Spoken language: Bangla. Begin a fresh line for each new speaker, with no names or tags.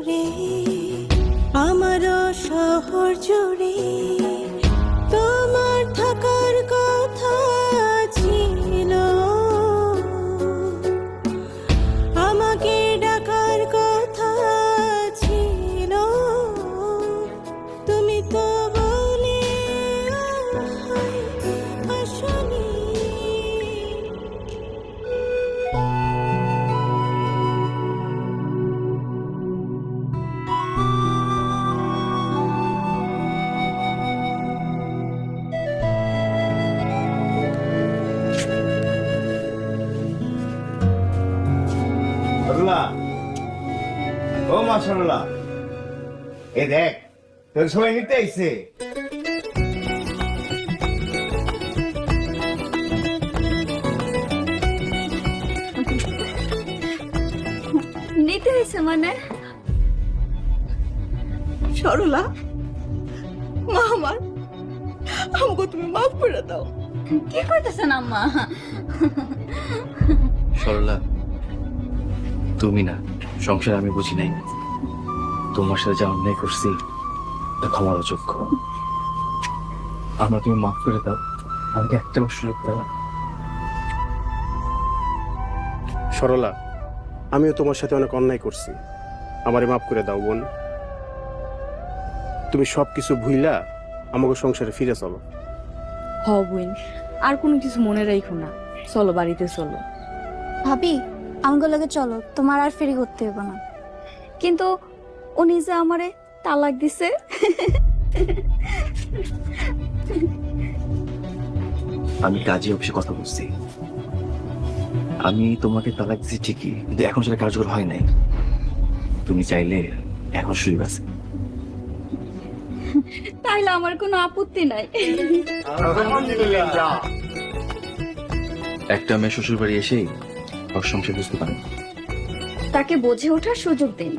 দূরে আমারও শহর জুড়ে। তোমার থাকার কথা ছিল। আমাকে ডাকার কথা ছিল। তুমি তো বলে আসনি।
সরলা ও মা সরলা এ দেখ তোর সবাই নিতে আইছে।
নিতে মানে?
সরলা মা আমার আমাকে তুমি মাফ করে দাও।
কি করতেছেন আম্মা?
সরলা তুমি না সংসার আমি বুঝি নাই। তোমার সাথে যা অন্যায় করছি তা ক্ষমার অযোগ্য আমরা তুমি মাফ করে দাও। আমাকে একটা সুযোগ দাও
সরলা আমিও তোমার সাথে অনেক অন্যায় করছি। আমারে মাফ করে দাও বোন। তুমি সব কিছু ভুইলা আমাকে সংসারে ফিরে চলো।
হ বোন। আর কোনো কিছু মনে রাখো না। চলো বাড়িতে চলো।
ভাবি আমাকে লগে চলো তোমার আর ফেরি করতে হবে না।
কিন্তু ও নিজে আমারে তালাক দিছে।
আমি কাজে অফিসে কথা বলছি। আমি তোমাকে তালাক দিচ্ছি ঠিকই কিন্তু এখন সেটা কার্যকর হয় নাই। তুমি চাইলে এখন সুযোগ আছে।
তাইলে আমার কোনো আপত্তি নাই।
একটা মেয়ে শ্বশুর বাড়ি এসেই সংসার বুঝতে পারেন।
তাকে বোঝে ওঠার সুযোগ দিন।